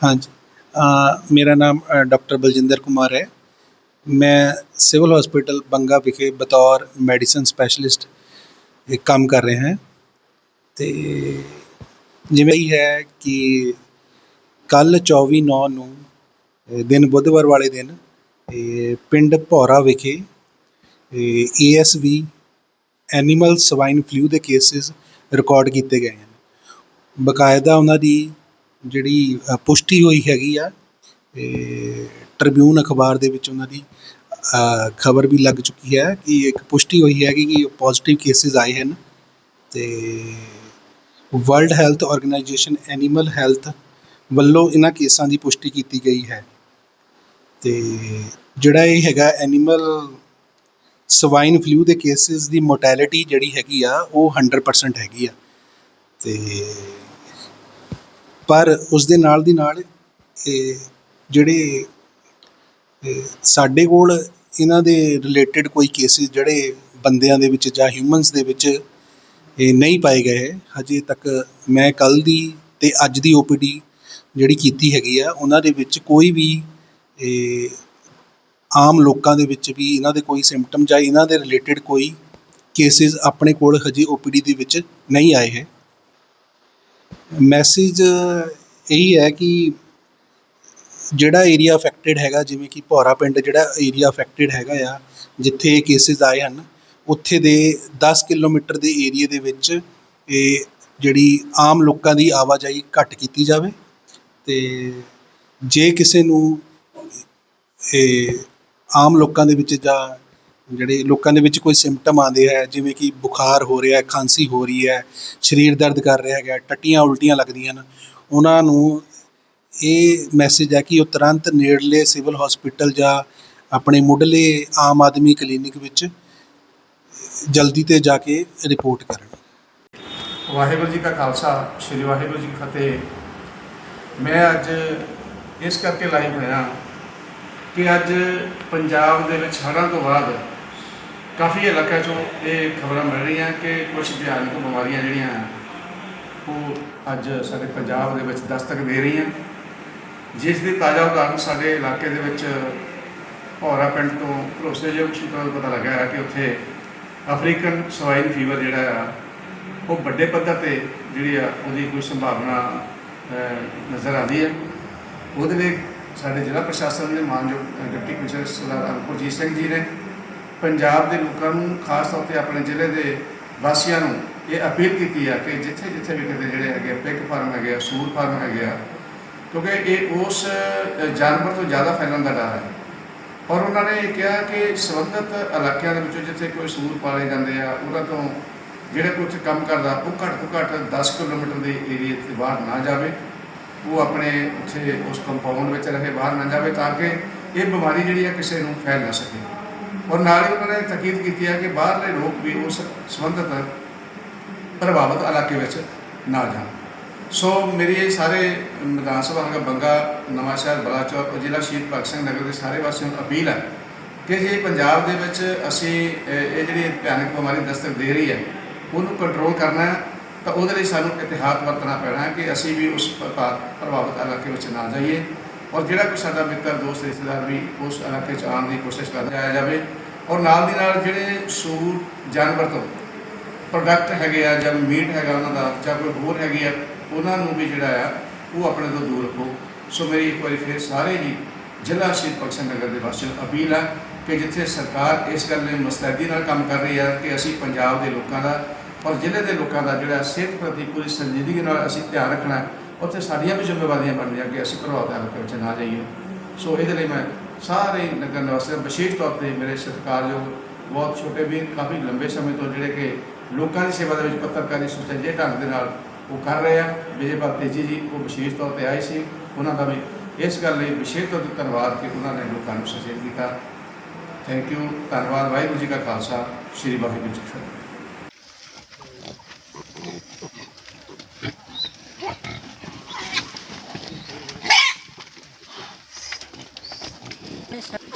ਹਾਂਜੀ। ਮੇਰਾ ਨਾਮ ਡਾਕਟਰ ਬਲਜਿੰਦਰ ਕੁਮਾਰ ਹੈ। ਮੈਂ ਸਿਵਲ ਹਸਪੀਟਲ ਬੰਗਾ ਵਿਖੇ ਬਤੌਰ ਮੈਡੀਸਨ ਸਪੈਸ਼ਲਿਸਟ ਇਹ ਕੰਮ ਕਰ ਰਿਹਾ ਹਾਂ। ਤੇ ਜਿਵੇਂ ਹੀ ਹੈ ਕਿ ਕੱਲ 24 ਨੌ ਨੂੰ ਦਿਨ ਬੁੱਧਵਾਰ ਵਾਲੇ ਦਿਨ ਪਿੰਡ ਭੌਰਾ ਵਿਖੇ ਏਐਸਵੀ ਐਨੀਮਲ ਸਵਾਈਨ ਫਲੂ ਦੇ ਕੇਸਿਸ ਰਿਕਾਰਡ ਕੀਤੇ ਗਏ ਹਨ। ਬਕਾਇਦਾ ਉਹਨਾਂ ਦੀ ਜਿਹੜੀ ਪੁਸ਼ਟੀ ਹੋਈ ਹੈਗੀ ਆ ਅਤੇ ਟ੍ਰਿਬਿਊਨ ਅਖਬਾਰ ਦੇ ਵਿੱਚ ਉਹਨਾਂ ਦੀ ਖਬਰ ਵੀ ਲੱਗ ਚੁੱਕੀ ਹੈ ਕਿ ਇੱਕ ਪੁਸ਼ਟੀ ਹੋਈ ਹੈਗੀ ਕਿ ਪੋਜ਼ੀਟਿਵ ਕੇਸਿਸ ਆਏ ਹਨ ਅਤੇ world health organisation animal health ਵੱਲੋਂ ਇਹਨਾਂ ਕੇਸਾਂ ਦੀ ਪੁਸ਼ਟੀ ਕੀਤੀ ਗਈ ਹੈ। ਅਤੇ ਜਿਹੜਾ ਇਹ ਹੈਗਾ ਐਨੀਮਲ ਸਵਾਈਨ ਫਲੂ ਦੇ ਕੇਸਿਸ ਦੀ ਮੋਰਟੈਲਿਟੀ ਜਿਹੜੀ ਹੈਗੀ ਆ, ਉਹ 100% ਹੈਗੀ ਆ। ਅਤੇ ਪਰ ਉਸ ਦੇ ਨਾਲ ਦੀ ਨਾਲ ਇਹ ਜਿਹੜੇ ਸਾਡੇ ਕੋਲ ਇਹਨਾਂ ਦੇ ਰਿਲੇਟਡ ਕੋਈ ਕੇਸਿਸ ਜਿਹੜੇ ਬੰਦਿਆਂ ਦੇ ਵਿੱਚ ਜਾਂ ਹਿਊਮਨਸ ਦੇ ਵਿੱਚ ਇਹ ਨਹੀਂ ਪਾਏ ਗਏ, ਹਜੇ ਤੱਕ ਮੈਂ ਕੱਲ ਦੀ ਤੇ ਅੱਜ ਦੀ ਓਪੀਡੀ ਜਿਹੜੀ ਕੀਤੀ ਹੈਗੀ ਆ, ਉਹਨਾਂ ਦੇ ਵਿੱਚ ਕੋਈ ਵੀ ਇਹ ਆਮ ਲੋਕਾਂ ਦੇ ਵਿੱਚ ਵੀ ਇਹਨਾਂ ਦੇ ਕੋਈ ਸਿੰਪਟਮ ਜਾਂ ਇਹਨਾਂ ਦੇ ਰਿਲੇਟਡ ਕੋਈ ਕੇਸਿਸ ਆਪਣੇ ਕੋਲ ਹਜੇ ਓਪੀਡੀ ਦੇ ਵਿੱਚ ਨਹੀਂ ਆਏ ਹੈ। ਮੈਸੇਜ ਇਹੀ ਹੈ ਕਿ ਜਿਹੜਾ ਏਰੀਆ ਅਫੈਕਟਡ ਹੈਗਾ, ਜਿਵੇਂ ਕਿ ਭੌਰਾ ਪਿੰਡ ਜਿਹੜਾ ਏਰੀਆ ਅਫੈਕਟਡ ਹੈਗਾ ਆ, ਜਿੱਥੇ ਇਹ ਕੇਸਿਸ ਆਏ ਹਨ, ਉੱਥੇ ਦੇ ਦਸ ਕਿਲੋਮੀਟਰ ਦੇ ਏਰੀਏ ਦੇ ਵਿੱਚ ਇਹ ਜਿਹੜੀ ਆਮ ਲੋਕਾਂ ਦੀ ਆਵਾਜਾਈ ਘੱਟ ਕੀਤੀ ਜਾਵੇ ਅਤੇ ਜੇ ਕਿਸੇ ਨੂੰ ਇਹ ਆਮ ਲੋਕਾਂ ਦੇ ਵਿੱਚ ਜਾਂ ਜਿਹੜੇ ਲੋਕਾਂ ਦੇ ਵਿੱਚ ਕੋਈ ਸਿੰਪਟਮ ਆਉਂਦੇ ਹੈ ਜਿਵੇਂ ਕਿ ਬੁਖਾਰ ਹੋ ਰਿਹਾ, ਖਾਂਸੀ ਹੋ ਰਹੀ ਹੈ, ਸਰੀਰ ਦਰਦ ਕਰ ਰਿਹਾ ਹੈਗਾ, ਟੱਟੀਆਂ ਉਲਟੀਆਂ ਲੱਗਦੀਆਂ ਹਨ, ਉਹਨਾਂ ਨੂੰ ਇਹ ਮੈਸੇਜ ਹੈ ਕਿ ਉਹ ਤੁਰੰਤ ਨੇੜਲੇ ਸਿਵਲ ਹਸਪੀਟਲ ਜਾਂ ਆਪਣੇ ਮੁੱਢਲੇ ਆਮ ਆਦਮੀ ਕਲੀਨਿਕ ਵਿੱਚ ਜਲਦੀ ਤੇ ਜਾ ਕੇ ਰਿਪੋਰਟ ਕਰਨ। ਵਾਹਿਗੁਰੂ ਜੀ ਕਾ ਖਾਲਸਾ, ਸ੍ਰੀ ਵਾਹਿਗੁਰੂ ਜੀ ਕੀ ਫਤਿਹ। ਮੈਂ ਅੱਜ ਇਸ ਕਰਕੇ ਲਾਈਵ ਹੋਇਆ ਕਿ ਅੱਜ ਪੰਜਾਬ ਦੇ ਵਿੱਚ ਹੜ੍ਹਾਂ ਤੋਂ ਬਾਅਦ ਕਾਫੀ ਇਲਾਕਿਆਂ 'ਚੋਂ ਇਹ ਖਬਰਾਂ ਮਿਲ ਰਹੀਆਂ ਕਿ ਕੁਝ ਭਿਆਨਕ ਬਿਮਾਰੀਆਂ ਜਿਹੜੀਆਂ ਉਹ ਅੱਜ ਸਾਡੇ ਪੰਜਾਬ ਦੇ ਵਿੱਚ ਦਸਤਕ ਦੇ ਰਹੀਆਂ। ਜਿਸ ਦੀ ਤਾਜ਼ਾ ਉਦਾਹਰਨ ਸਾਡੇ ਇਲਾਕੇ ਦੇ ਵਿੱਚ ਭੌਰਾ ਪਿੰਡ ਤੋਂ ਭਰੋਸੇਯੋਗ ਸੂਤਰਾਂ ਤੋਂ ਪਤਾ ਲੱਗਾ ਹੈ ਕਿ ਉੱਥੇ ਅਫਰੀਕਨ ਸਵਾਈਨ ਫੀਵਰ ਜਿਹੜਾ ਆ, ਉਹ ਵੱਡੇ ਪੱਧਰ ਤੇ ਜਿਹੜੀ ਆ, ਉਹਦੀ ਕੋਈ ਸੰਭਾਵਨਾ ਨਜ਼ਰ ਆਉਂਦੀ ਹੈ। ਉਹਦੇ ਲਈ ਸਾਡੇ ਜ਼ਿਲ੍ਹਾ ਪ੍ਰਸ਼ਾਸਨ ਦੇ ਮਾਨਯੋਗ ਡਿਪਟੀ ਕਮਿਸ਼ਨਰ ਸਰਦਾਰ ਅੰਕੁਰਜੀਤ ਸਿੰਘ ਜੀ ਨੇ ਪੰਜਾਬ ਦੇ ਲੋਕਾਂ ਨੂੰ, ਖਾਸ ਤੌਰ ਤੇ ਆਪਣੇ ਜ਼ਿਲ੍ਹੇ ਦੇ ਵਾਸੀਆਂ ਨੂੰ ਇਹ ਅਪੀਲ ਕੀਤੀ ਆ ਕਿ ਜਿੱਥੇ ਜਿੱਥੇ ਵੀ ਕਿਤੇ ਜਿਹੜੇ ਹੈਗੇ ਪਿਗ ਫਾਰਮ ਹੈਗੇ ਆ, ਸੂਰ ਫਾਰਮ ਹੈਗੇ ਆ, ਕਿਉਂਕਿ ਇਹ ਉਸ ਜਾਨਵਰ ਤੋਂ ਜ਼ਿਆਦਾ ਫੈਲਣ ਦਾ ਡਰ ਹੈ। ਔਰ ਉਹਨਾਂ ਨੇ ਇਹ ਕਿਹਾ ਕਿ ਸੰਬੰਧਿਤ ਇਲਾਕਿਆਂ ਦੇ ਵਿੱਚੋਂ ਜਿੱਥੇ ਕੋਈ ਸੂਰ ਪਾਲੇ ਜਾਂਦੇ ਆ, ਉਹਨਾਂ ਤੋਂ ਜਿਹੜੇ ਕੋਈ ਕੰਮ ਕਰਦਾ, ਉਹ ਘੱਟ ਤੋਂ ਘੱਟ 10 ਕਿਲੋਮੀਟਰ ਦੇ ਏਰੀਏ 'ਤੇ ਬਾਹਰ ਨਾ ਜਾਵੇ। ਉਹ ਆਪਣੇ ਉੱਥੇ ਉਸ ਕੰਪਾਊਂਡ ਵਿੱਚ ਰਹੇ, ਬਾਹਰ ਨਾ ਜਾਵੇ ਤਾਂ ਕਿ ਇਹ ਬਿਮਾਰੀ ਜਿਹੜੀ ਆ, ਕਿਸੇ ਨੂੰ ਫੈਲ ਨਾ ਸਕੇ। ਔਰ ਨਾਲ ਹੀ ਉਹਨਾਂ ਨੇ ਤਾਕੀਦ ਕੀਤੀ ਹੈ ਕਿ ਬਾਹਰਲੇ ਲੋਕ ਵੀ ਉਸ ਸੰਬੰਧਿਤ ਪ੍ਰਭਾਵਿਤ ਇਲਾਕੇ ਵਿੱਚ ਨਾ ਜਾਣ। ਸੋ ਮੇਰੀ ਇਹ ਸਾਰੇ ਵਿਧਾਨ ਸਭਾ ਹਲਕਾ ਬੰਗਾ, ਨਵਾਂ ਸ਼ਹਿਰ, ਬਲਾਚੌਰ ਔਰ ਜ਼ਿਲ੍ਹਾ ਸ਼ਹੀਦ ਭਗਤ ਸਿੰਘ ਨਗਰ ਦੇ ਸਾਰੇ ਵਾਸੀਆਂ ਨੂੰ ਅਪੀਲ ਹੈ ਕਿ ਜੇ ਪੰਜਾਬ ਦੇ ਵਿੱਚ ਅਸੀਂ ਇਹ ਜਿਹੜੀ ਭਿਆਨਕ ਬਿਮਾਰੀ ਦਸਤਕ ਦੇ ਰਹੀ ਹੈ, ਉਹਨੂੰ ਕੰਟਰੋਲ ਕਰਨਾ ਹੈ, ਤਾਂ ਉਹਦੇ ਲਈ ਸਾਨੂੰ ਇਤਿਹਾਸ ਵਰਤਣਾ ਪੈਣਾ ਹੈ ਕਿ ਅਸੀਂ ਵੀ ਉਸ ਪ੍ਰਭਾਵਿਤ ਇਲਾਕੇ ਵਿੱਚ ਨਾ ਜਾਈਏ। ਔਰ ਜਿਹੜਾ ਕੋਈ ਸਾਡਾ ਮਿੱਤਰ, ਦੋਸਤ, ਰਿਸ਼ਤੇਦਾਰ ਵੀ ਉਸ ਇਲਾਕੇ 'ਚ ਆਉਣ ਦੀ ਕੋਸ਼ਿਸ਼ ਕਰਦਾ ਜਾਵੇ ਔਰ ਨਾਲ ਦੀ ਨਾਲ ਜਿਹੜੇ ਸੂਰ ਜਾਨਵਰ ਤੋਂ ਪ੍ਰੋਡਕਟ ਹੈਗੇ ਆ ਜਾਂ ਮੀਟ ਹੈਗਾ ਉਹਨਾਂ ਦਾ, ਜਾਂ ਕੋਈ ਹੋਰ ਹੈਗੀ ਆ, ਉਹਨਾਂ ਨੂੰ ਵੀ ਜਿਹੜਾ ਆ, ਉਹ ਆਪਣੇ ਤੋਂ ਦੂਰ ਰੱਖੋ। ਸੋ ਮੇਰੀ ਇੱਕ ਵਾਰੀ ਫਿਰ ਸਾਰੇ ਹੀ ਜ਼ਿਲ੍ਹਾ ਸ਼ਹੀਦ ਭਗਤ ਸਿੰਘ ਨਗਰ ਦੇ ਵਾਸੀਆਂ ਨੂੰ ਅਪੀਲ ਆ ਕਿ ਜਿੱਥੇ ਸਰਕਾਰ ਇਸ ਗੱਲ ਲਈ ਮੁਸਤੈਦੀ ਨਾਲ ਕੰਮ ਕਰ ਰਹੀ ਹੈ ਕਿ ਅਸੀਂ ਪੰਜਾਬ ਦੇ ਲੋਕਾਂ ਦਾ ਔਰ ਜ਼ਿਲ੍ਹੇ ਦੇ ਲੋਕਾਂ ਦਾ ਜਿਹੜਾ ਸਿਹਤ ਪ੍ਰਤੀ ਪੂਰੀ ਸੰਜੀਦਗੀ ਨਾਲ ਅਸੀਂ ਧਿਆਨ ਰੱਖਣਾ, ਉੱਥੇ ਸਾਡੀਆਂ ਵੀ ਜ਼ਿੰਮੇਵਾਰੀਆਂ ਬਣਦੀਆਂ ਕਿ ਅਸੀਂ ਪ੍ਰਭਾਵਿਤ ਇਲਾਕੇ ਵਿੱਚ ਨਾ ਜਾਈਏ। ਸੋ ਇਹਦੇ ਲਈ ਮੈਂ ਸਾਰੇ ਨਗਰ ਨਿਵਾਸੀਆਂ ਵਿਸ਼ੇਸ਼ ਤੌਰ ਤੇ ਮੇਰੇ ਸਤਿਕਾਰਯੋਗ, ਬਹੁਤ ਛੋਟੇ ਵੀਰ, ਕਾਫੀ ਲੰਬੇ ਸਮੇਂ ਤੋਂ ਜਿਹੜੇ ਕਿ ਲੋਕਾਂ ਦੀ ਸੇਵਾ ਦੇ ਵਿੱਚ ਪੱਤਰਕਾਰੀ ਸੁਚੱਜੇ ਢੰਗ ਦੇ ਨਾਲ ਉਹ ਕਰ ਰਹੇ ਆ। ਵਿਜੇ ਤੇਜੀ ਜੀ, ਉਹ ਵਿਸ਼ੇਸ਼ ਤੌਰ ਤੇ ਆਏ ਸੀ। ਉਹਨਾਂ ਦਾ ਵੀ ਇਸ ਗੱਲ ਲਈ ਵਿਸ਼ੇਸ਼ ਤੌਰ ਤੇ ਧੰਨਵਾਦ ਕਿ ਉਹਨਾਂ ਨੇ ਲੋਕਾਂ ਨੂੰ ਸੁਚੇਤ ਕੀਤਾ। ਥੈਂਕ ਯੂ ਧੰਨਵਾਦ। ਵਾਹਿਗੁਰੂ ਜੀ ਕਾ ਖਾਲਸਾ। ਸ੍ਰੀ ਵਾਹਿਗੁਰੂ ਜੀ ਕੀ ਫਤਿਹ। empresa.